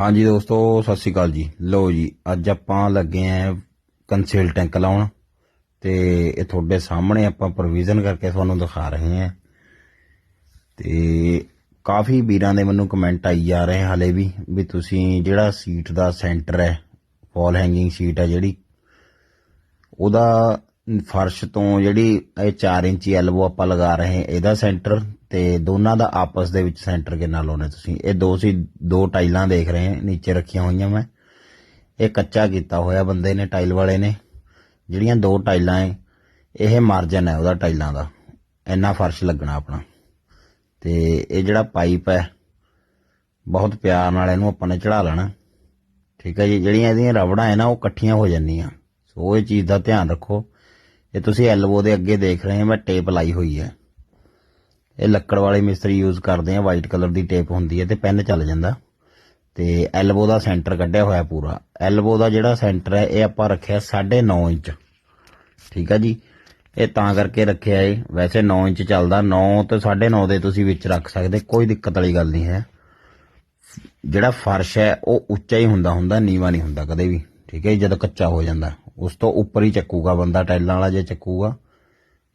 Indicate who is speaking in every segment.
Speaker 1: ਹਾਂਜੀ ਦੋਸਤੋ, ਸਤਿ ਸ਼੍ਰੀ ਅਕਾਲ ਜੀ। ਲਓ ਜੀ, ਅੱਜ ਆਪਾਂ ਲੱਗੇ ਆਂ ਕੰਸੀਲ ਟੈਂਕ ਲਾਉਣ ਤੇ ਇਹ ਤੁਹਾਡੇ ਸਾਹਮਣੇ ਆਪਾਂ ਪ੍ਰੋਵੀਜ਼ਨ ਕਰਕੇ ਤੁਹਾਨੂੰ ਦਿਖਾ ਰਹੇ ਹਾਂ ਤੇ ਕਾਫੀ ਵੀਰਾਂ ਦੇ ਮੈਨੂੰ ਕਮੈਂਟ ਆਈ ਜਾ ਰਹੇ ਹਲੇ ਵੀ ਵੀ ਤੁਸੀਂ ਜਿਹੜਾ ਸੀਟ ਦਾ ਸੈਂਟਰ ਹੈ, ਵਾਲ ਹੈਂਗਿੰਗ ਸ਼ੀਟ ਹੈ ਜਿਹੜੀ, ਉਹਦਾ ਫਰਸ਼ ਤੋਂ ਜਿਹੜੀ ਇਹ 4 ਇੰਚੀ ਐਲਬੋ ਆਪਾਂ ਲਗਾ ਰਹੇ ਇਹਦਾ ਸੈਂਟਰ ਤੇ ਦੋਨਾਂ ਦਾ ਆਪਸ ਦੇ ਵਿੱਚ ਸੈਂਟਰ ਕਿੰਨਾ ਲਾਉਣਾ ਤੁਸੀਂ? ਇਹ ਦੋ ਸੀ, ਦੋ ਟਾਈਲਾਂ ਦੇਖ ਰਹੇ ਹਾਂ, ਨੀਚੇ ਰੱਖੀਆਂ ਹੋਈਆਂ ਮੈਂ। ਇਹ ਕੱਚਾ ਕੀਤਾ ਹੋਇਆ ਬੰਦੇ ਨੇ, ਟਾਈਲ ਵਾਲੇ ਨੇ। ਜਿਹੜੀਆਂ ਦੋ ਟਾਈਲਾਂ ਹੈ ਇਹ ਮਾਰਜਨ ਹੈ ਉਹਦਾ ਟਾਈਲਾਂ ਦਾ। ਇੰਨਾ ਫਰਸ਼ ਲੱਗਣਾ ਆਪਣਾ। ਤੇ ਇਹ ਜਿਹੜਾ ਪਾਈਪ ਹੈ, ਬਹੁਤ ਪਿਆਰ ਨਾਲ ਇਹਨੂੰ ਆਪਾਂ ਨੇ ਚੜਾ ਲੈਣਾ। ਠੀਕ ਹੈ ਜੀ? ਜਿਹੜੀਆਂ ਇਹਦੀਆਂ ਰਬੜਾਂ ਹੈ ਨਾ, ਉਹ ਇਕੱਠੀਆਂ ਹੋ ਜਾਂਦੀਆਂ। ਸੋ ਇਹ ਚੀਜ਼ ਦਾ ਧਿਆਨ ਰੱਖੋ। ਇਹ ਤੁਸੀਂ ਐਲਬੋ ਦੇ ਅੱਗੇ ਦੇਖ ਰਹੇ ਹੋ ਮੈਂ ਟੇਪ ਲਾਈ ਹੋਈ ਹੈ। ਇਹ ਲੱਕੜ ਵਾਲੇ ਮਿਸਤਰੀ ਯੂਜ਼ ਕਰਦੇ ਆ ਵਾਈਟ ਕਲਰ ਦੀ ਟੇਪ ਹੁੰਦੀ ਹੈ ਤੇ ਪੈਨ ਚੱਲ ਜਾਂਦਾ। ਤੇ ਐਲਬੋ ਦਾ ਸੈਂਟਰ ਕੱਢਿਆ ਹੋਇਆ ਪੂਰਾ। ਐਲਬੋ ਦਾ ਜਿਹੜਾ ਸੈਂਟਰ ਹੈ ਇਹ ਆਪਾਂ ਰੱਖਿਆ 9.5 ਇੰਚ। ਠੀਕ ਹੈ ਜੀ? ਇਹ ਤਾਂ ਕਰਕੇ ਰੱਖਿਆ ਏ। ਵੈਸੇ 9 ਇੰਚ ਚੱਲਦਾ 9 ਤੇ 9.5 ਦੇ ਤੁਸੀਂ ਵਿੱਚ ਰੱਖ ਸਕਦੇ ਕੋਈ ਦਿੱਕਤ ਵਾਲੀ ਗੱਲ ਨਹੀਂ ਹੈ। ਜਿਹੜਾ ਫਰਸ਼ ਹੈ ਉਹ ਉੱਚਾ ਹੀ ਹੁੰਦਾ ਹੁੰਦਾ ਨੀਵਾ ਨਹੀਂ ਹੁੰਦਾ ਕਦੇ ਵੀ। ਠੀਕ ਹੈ ਜੀ, ਜਦੋਂ ਕੱਚਾ ਹੋ ਜਾਂਦਾ ਉਸ ਤੋਂ ਉੱਪਰ ਹੀ ਚੱਕੂਗਾ ਬੰਦਾ, ਟਾਈਲਾਂ ਵਾਲਾ ਜੇ ਚੱਕੂਗਾ,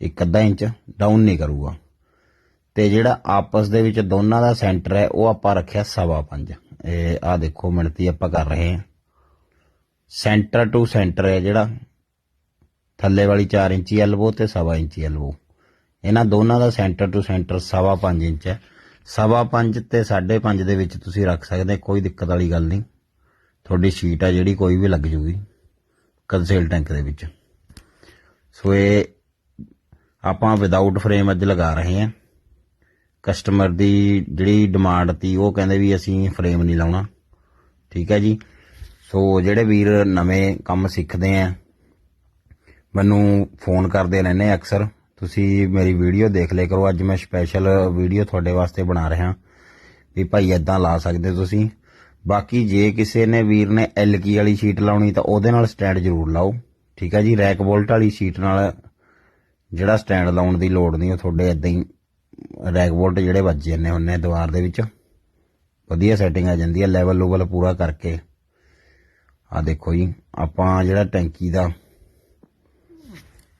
Speaker 1: ਇੱਕ ਅੱਧਾ ਇੰਚ ਡਾਊਨ ਨਹੀਂ ਕਰੂਗਾ। ਤੇ ਜਿਹੜਾ ਆਪਸ ਦੇ ਵਿੱਚ ਦੋਨਾਂ ਦਾ ਸੈਂਟਰ ਹੈ, ਉਹ ਆਪਾਂ ਰੱਖਿਆ ਸਵਾ ਪੰਜ। ਇਹ ਆ ਦੇਖੋ ਮਿਣਤੀ ਆਪਾਂ ਕਰ ਰਹੇ ਹਾਂ। ਸੈਂਟਰ ਟੂ ਸੈਂਟਰ ਹੈ ਜਿਹੜਾ। ਥੱਲੇ ਵਾਲੀ 4 ਇੰਚੀ ਐਲਬੋ ਤੇ ਸਵਾ ਇੰਚੀ ਐਲਬੋ ਇਹਨਾਂ ਦੋਨਾਂ ਦਾ ਸੈਂਟਰ ਟੂ ਸੈਂਟਰ ਸਵਾ ਪੰਜ ਇੰਚ ਹੈ। ਸਵਾ ਪੰਜ ਤੇ 5.5 ਦੇ ਵਿੱਚ ਤੁਸੀਂ ਰੱਖ ਸਕਦੇ, ਕੋਈ ਦਿੱਕਤ ਵਾਲੀ ਗੱਲ ਨਹੀਂ। ਤੁਹਾਡੀ ਸ਼ੀਟ ਆ ਜਿਹੜੀ, ਕੋਈ ਵੀ ਲੱਗ ਜੂਗੀ। ਕੰਸੇਲ ਟੈਂਕ ਦੇ ਵਿੱਚ। ਸੋ ਇਹ ਆਪਾਂ ਵਿਦਆਊਟ ਫਰੇਮ ਅੱਜ ਲਗਾ ਰਹੇ ਹਾਂ। ਕਸਟਮਰ ਦੀ ਜਿਹੜੀ ਡਿਮਾਂਡ ਤੀ, ਉਹ ਕਹਿੰਦੇ ਵੀ ਅਸੀਂ ਫਰੇਮ ਨਹੀਂ ਲਾਉਣਾ। ਠੀਕ ਹੈ ਜੀ? ਸੋ ਜਿਹੜੇ ਵੀਰ ਨਵੇਂ ਕੰਮ ਸਿੱਖਦੇ ਆ, ਮੈਨੂੰ ਫੋਨ ਕਰਦੇ ਰਹਿੰਦੇ ਅਕਸਰ। ਤੁਸੀਂ ਮੇਰੀ ਵੀਡੀਓ ਦੇਖ ਲਿਆ ਕਰੋ। ਅੱਜ ਮੈਂ ਸਪੈਸ਼ਲ ਵੀਡੀਓ ਤੁਹਾਡੇ ਵਾਸਤੇ ਬਣਾ ਰਿਹਾ। ਵੀ ਭਾਈ ਇਦਾਂ ਲਾ ਸਕਦੇ ਤੁਸੀਂ। ਬਾਕੀ ਜੇ ਕਿਸੇ ਨੇ ਵੀਰ ਨੇ ਐਲਕੀ ਵਾਲੀ ਸ਼ੀਟ ਲਾਉਣੀ ਤਾਂ ਉਹਦੇ ਨਾਲ ਸਟੈਂਡ ਜ਼ਰੂਰ ਲਾਓ। ਠੀਕ ਹੈ ਜੀ, ਰੈਕ ਬੋਲਟ ਵਾਲੀ ਸ਼ੀਟ ਨਾਲ ਜਿਹੜਾ ਸਟੈਂਡ ਲਾਉਣ ਦੀ ਲੋੜ ਨਹੀਂ, ਉਹ ਤੁਹਾਡੇ ਇਦਾਂ ਹੀ ਰੈਕ ਬੋਲਟ ਜਿਹੜੇ ਵੱਜ ਜਾਂਦੇ ਹੁੰਨੇ ਦੀਵਾਰ ਦੇ ਵਿੱਚ। ਵਧੀਆ ਸੈਟਿੰਗ ਆ ਜਾਂਦੀ ਹੈ ਲੈਵਲ ਲੂਵਲ ਪੂਰਾ ਕਰਕੇ। ਆ ਦੇਖੋ ਜੀ, ਆਪਾਂ ਜਿਹੜਾ ਟੈਂਕੀ ਦਾ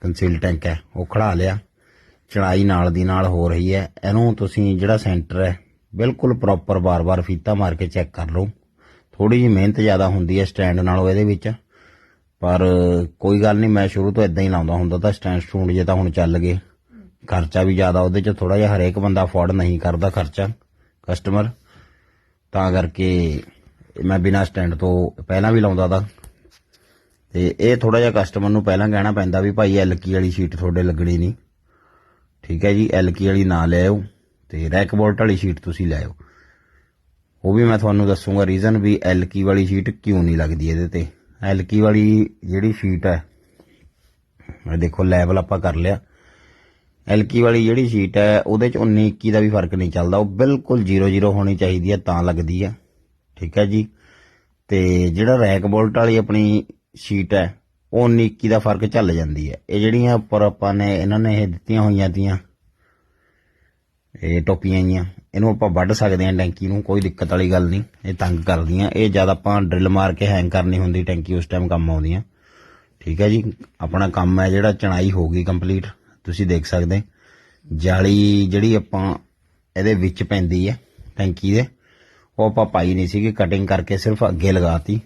Speaker 1: ਕੰਸੀਲ ਟੈਂਕ ਹੈ, ਉਹ ਖੜਾ ਲਿਆ। ਚੜਾਈ ਨਾਲ ਦੀ ਨਾਲ ਹੋ ਰਹੀ ਹੈ। ਇਹਨੂੰ ਤੁਸੀਂ ਜਿਹੜਾ ਸੈਂਟਰ ਹੈ ਬਿਲਕੁਲ ਪ੍ਰੋਪਰ ਬਾਰ-ਬਾਰ ਫੀਤਾ ਮਾਰ ਕੇ ਚੈੱਕ ਕਰ ਲਓ। ਥੋੜੀ ਜਿਹੀ ਮਿਹਨਤ ਜ਼ਿਆਦਾ ਹੁੰਦੀ ਹੈ ਸਟੈਂਡ ਨਾਲੋਂ ਇਹਦੇ ਵਿੱਚ। ਪਰ ਕੋਈ ਗੱਲ ਨਹੀਂ, ਮੈਂ ਸ਼ੁਰੂ ਤੋਂ ਇਦਾਂ ਹੀ ਲਾਉਂਦਾ ਹੁੰਦਾ ਤਾਂ ਸਟੈਂਡ ਸਟੂਡ ਜੇ ਤਾਂ ਹੁਣ ਚੱਲ ਗਏ। ਖਰਚਾ ਵੀ ਜ਼ਿਆਦਾ, ਉਹਦੇ ਚ ਥੋੜਾ ਜਿਹਾ ਹਰੇਕ ਬੰਦਾ ਅਫੋਰਡ ਨਹੀਂ ਕਰਦਾ ਖਰਚਾ ਕਸਟਮਰ ਤਾਂ ਕਰਕੇ ਮੈਂ ਬਿਨਾ ਸਟੈਂਡ ਤੋਂ ਪਹਿਲਾਂ ਵੀ ਲਾਉਂਦਾ ਤਾਂ। ਤੇ ਇਹ ਥੋੜਾ ਜਿਹਾ ਕਸਟਮਰ ਨੂੰ ਪਹਿਲਾਂ ਕਹਿਣਾ ਪੈਂਦਾ ਵੀ ਭਾਈ ਐਲਕੀ ਵਾਲੀ ਸ਼ੀਟ ਤੁਹਾਡੇ ਲੱਗਣੀ ਨਹੀਂ। ਠੀਕ ਹੈ ਜੀ, ਐਲਕੀ ਵਾਲੀ ਨਾ ਲੈ ਆਓ। ਤੇ ਰੈਕਬੋਲਟ ਵਾਲੀ ਸ਼ੀਟ ਤੁਸੀਂ ਲੈ ਉਹ ਵੀ ਮੈਂ ਤੁਹਾਨੂੰ ਦੱਸੂਗਾ ਰੀਜ਼ਨ ਵੀ ਐਲਕੀ ਵਾਲੀ ਸ਼ੀਟ ਕਿਉਂ ਨਹੀਂ ਲੱਗਦੀ ਇਹਦੇ ਤੇ। ਐਲਕੀ ਵਾਲੀ ਜਿਹੜੀ ਸ਼ੀਟ ਹੈ, ਇਹ ਦੇਖੋ ਲੈਵਲ ਆਪਾਂ ਕਰ ਲਿਆ। ਐਲਕੀ ਵਾਲੀ ਜਿਹੜੀ ਸ਼ੀਟ ਹੈ, ਉਹਦੇ ਚ 19 21 ਦਾ ਵੀ ਫ਼ਰਕ ਨਹੀਂ ਚੱਲਦਾ। ਉਹ ਬਿਲਕੁਲ 00 ਹੋਣੀ ਚਾਹੀਦੀ ਹੈ, ਤਾਂ ਲੱਗਦੀ ਹੈ। ਠੀਕ ਹੈ ਜੀ? ਤੇ ਜਿਹੜਾ ਰੈਕ ਬੋਲਟ ਵਾਲੀ ਆਪਣੀ ਸ਼ੀਟ ਹੈ, ਉਹ 19 21 ਦਾ ਫ਼ਰਕ ਚੱਲ ਜਾਂਦੀ ਹੈ। ਇਹ ਜਿਹੜੀਆਂ ਉੱਪਰ ਆਪਾਂ ਨੇ, ਇਹਨਾਂ ਨੇ ਇਹ ਦਿੱਤੀਆਂ ਹੋਈਆਂ ਤੀਆਂ ਇਹ ਟੋਪੀਆਂ ਜੀਆਂ, ਇਹਨੂੰ ਆਪਾਂ ਵੱਢ ਸਕਦੇ ਹਾਂ ਟੈਂਕੀ ਨੂੰ, ਕੋਈ ਦਿੱਕਤ ਵਾਲੀ ਗੱਲ ਨਹੀਂ, ਇਹ ਤੰਗ ਕਰਦੀਆਂ। ਇਹ ਜਦ ਆਪਾਂ ਡਰਿਲ ਮਾਰ ਕੇ ਹੈਂਗ ਕਰਨੀ ਹੁੰਦੀ ਟੈਂਕੀ, ਉਸ ਟਾਈਮ ਕੰਮ ਆਉਂਦੀਆਂ। ਠੀਕ ਹੈ ਜੀ, ਆਪਣਾ ਕੰਮ ਹੈ ਜਿਹੜਾ ਚਣਾਈ ਹੋ ਗਈ ਕੰਪਲੀਟ ਤੁਸੀਂ ਦੇਖ ਸਕਦੇ ਜਾਲੀ ਜਿਹੜੀ ਆਪਾਂ ਇਹਦੇ ਵਿੱਚ ਪੈਂਦੀ ਹੈ ਟੈਂਕੀ ਦੇ, ਉਹ ਆਪਾਂ ਪਾਈ ਨਹੀਂ ਸੀਗੀ ਕਟਿੰਗ ਕਰਕੇ ਸਿਰਫ ਅੱਗੇ ਲਗਾਤੀ।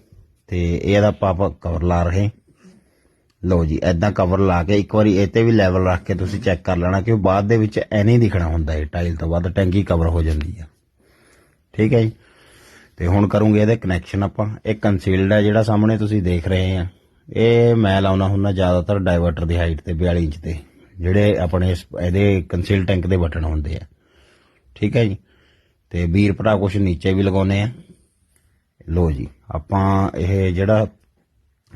Speaker 1: ਤੇ ਇਹਦਾ ਆਪਾਂ ਕਵਰ ਲਾ ਰਹੇ ਲਓ ਜੀ ਐਦਾਂ ਕਵਰ ਲਾ ਕੇ ਇੱਕ ਵਾਰੀ ਇਹ ਤੇ ਵੀ ਲੈਵਲ ਰੱਖ ਕੇ ਤੁਸੀਂ ਚੈੱਕ ਕਰ ਲੈਣਾ ਕਿ ਉਹ ਬਾਅਦ ਦੇ ਵਿੱਚ ਐ ਨਹੀਂ ਦਿਖਣਾ ਹੁੰਦਾ, ਇਹ ਟਾਈਲ ਤੋਂ ਬਾਅਦ ਟੈਂਕੀ ਕਵਰ ਹੋ ਜਾਂਦੀ ਹੈ ਠੀਕ ਹੈ ਜੀ? ਤੇ ਹੁਣ ਕਰੂੰਗੇ ਇਹਦੇ ਕਨੈਕਸ਼ਨ ਆਪਾਂ। ਇਹ ਕੰਸੀਲਡ ਹੈ ਜਿਹੜਾ ਸਾਹਮਣੇ ਤੁਸੀਂ ਦੇਖ ਰਹੇ ਆ। ਇਹ ਮੈਂ ਲਾਉਣਾ ਹੁੰਦਾ ਜ਼ਿਆਦਾਤਰ ਡਾਈਵਰਟਰ ਦੀ ਹਾਈਟ ਤੇ 42 ਇੰਚ ਤੇ, ਜਿਹੜੇ ਆਪਣੇ ਇਸ- ਇਹਦੇ ਕੰਸੀਲ ਟੈਂਕ ਦੇ ਬਟਨ ਹੁੰਦੇ ਆ। ਠੀਕ ਹੈ ਜੀ? ਤੇ ਵੀਰ ਭਰਾ ਕੁਛ ਨੀਚੇ ਵੀ ਲਗਾਉਨੇ ਆ। ਲੋ ਜੀ, ਆਪਾਂ ਇਹ ਜਿਹੜਾ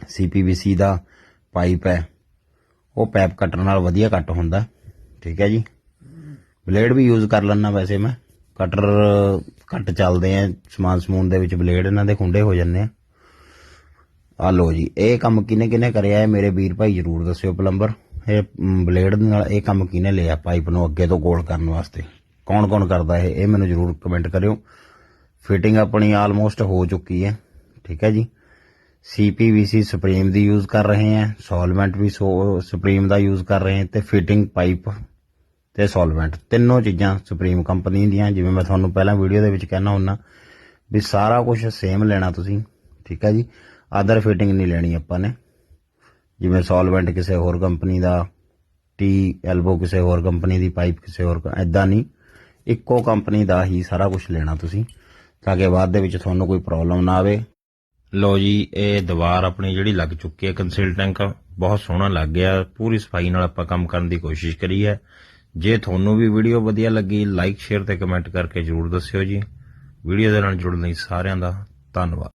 Speaker 1: ਸੀਪੀਵੀਸੀ ਦਾ ਪਾਈਪ ਹੈ, ਉਹ ਪਾਈਪ ਕਟਰ ਨਾਲ ਵਧੀਆ ਕੱਟ ਹੁੰਦਾ, ਠੀਕ ਹੈ ਜੀ। ਬਲੇਡ ਵੀ ਯੂਜ਼ ਕਰ ਲੈਣਾ ਵੈਸੇ ਮੈਂ, ਕਟਰ ਕੱਟ ਚੱਲਦੇ ਆ, ਸਮਾਨ ਸਮੂਨ ਦੇ ਵਿੱਚ ਬਲੇਡ ਇਹਨਾਂ ਦੇ ਖੁੰਡੇ ਹੋ ਜਾਂਦੇ ਆ। ਆ ਲੋ ਜੀ, ਇਹ ਕੰਮ ਕਿਨੇ ਕਿਨੇ ਕਰਿਆ ਹੈ ਮੇਰੇ ਵੀਰ ਭਾਈ ਜਰੂਰ ਦੱਸਿਓ ਪਲੰਬਰ। ਇਹ ਬਲੇਡ ਨਾਲ ਇਹ ਕੰਮ ਕਿਨੇ ਲਿਆ ਪਾਈਪ ਨੂੰ ਅੱਗੇ ਤੋਂ ਗੋਲ ਕਰਨ ਵਾਸਤੇ? ਕੌਣ ਕੌਣ ਕਰਦਾ ਇਹ? ਇਹ ਮੈਨੂੰ ਜਰੂਰ ਕਮੈਂਟ ਕਰਿਓ। ਫਿਟਿੰਗ ਆਪਣੀ ਆਲਮੋਸਟ ਹੋ ਚੁੱਕੀ ਹੈ, ਠੀਕ ਹੈ ਜੀ। ਸੀਪੀਵੀਸੀ ਸੁਪਰੀਮ ਦੀ ਯੂਜ਼ ਕਰ ਰਹੇ ਹਾਂ ਸੋਲਵੈਂਟ ਵੀ ਸੁਪਰੀਮ ਦਾ ਯੂਜ਼ ਕਰ ਰਹੇ ਹਾਂ ਤੇ ਫਿਟਿੰਗ ਪਾਈਪ ਤੇ ਸੋਲਵੈਂਟ ਤਿੰਨੋਂ ਚੀਜ਼ਾਂ ਸੁਪਰੀਮ ਕੰਪਨੀ ਦੀਆਂ, ਜਿਵੇਂ ਮੈਂ ਤੁਹਾਨੂੰ ਪਹਿਲਾਂ ਵੀਡੀਓ ਦੇ ਵਿੱਚ ਕਹਿਣਾ ਹੁੰਨਾ ਵੀ ਸਾਰਾ ਕੁਝ ਸੇਮ ਲੈਣਾ ਤੁਸੀਂ, ਠੀਕ ਹੈ ਜੀ? ਆਦਰ ਫਿਟਿੰਗ ਨਹੀਂ ਲੈਣੀ ਆਪਾਂ ਨੇ। ਜਿਵੇਂ ਸੋਲਵੈਂਟ ਕਿਸੇ ਹੋਰ ਕੰਪਨੀ ਦਾ ਟੀ ਐਲਬੋ ਕਿਸੇ ਹੋਰ ਕੰਪਨੀ ਦੀ ਪਾਈਪ ਕਿਸੇ ਹੋਰ ਐਦਾਂ ਨਹੀਂ। ਇੱਕੋ ਕੰਪਨੀ ਦਾ ਹੀ ਸਾਰਾ ਕੁਝ ਲੈਣਾ ਤੁਸੀਂ, ਤਾਂ ਕਿ ਬਾਅਦ ਦੇ ਵਿੱਚ ਤੁਹਾਨੂੰ ਕੋਈ ਪ੍ਰੋਬਲਮ ਨਾ ਆਵੇ। ਲੋ ਜੀ, ਇਹ ਦੀਵਾਰ ਆਪਣੀ ਜਿਹੜੀ ਲੱਗ ਚੁੱਕੀ ਹੈ ਕੰਸੀਲ ਟੈਂਕ ਬਹੁਤ ਸੋਹਣਾ ਲੱਗ ਗਿਆ। ਪੂਰੀ ਸਫ਼ਾਈ ਨਾਲ ਆਪਾਂ ਕੰਮ ਕਰਨ ਦੀ ਕੋਸ਼ਿਸ਼ ਕਰੀ ਹੈ। ਜੇ ਤੁਹਾਨੂੰ ਵੀ ਵੀਡੀਓ ਵਧੀਆ ਲੱਗੀ ਲਾਈਕ ਸ਼ੇਅਰ ਤੇ ਕਮੈਂਟ ਕਰਕੇ ਜਰੂਰ ਦੱਸਿਓ ਜੀ। ਵੀਡੀਓ ਦੇ ਨਾਲ ਜੁੜਨ ਲਈ ਸਾਰਿਆਂ ਦਾ ਧੰਨਵਾਦ।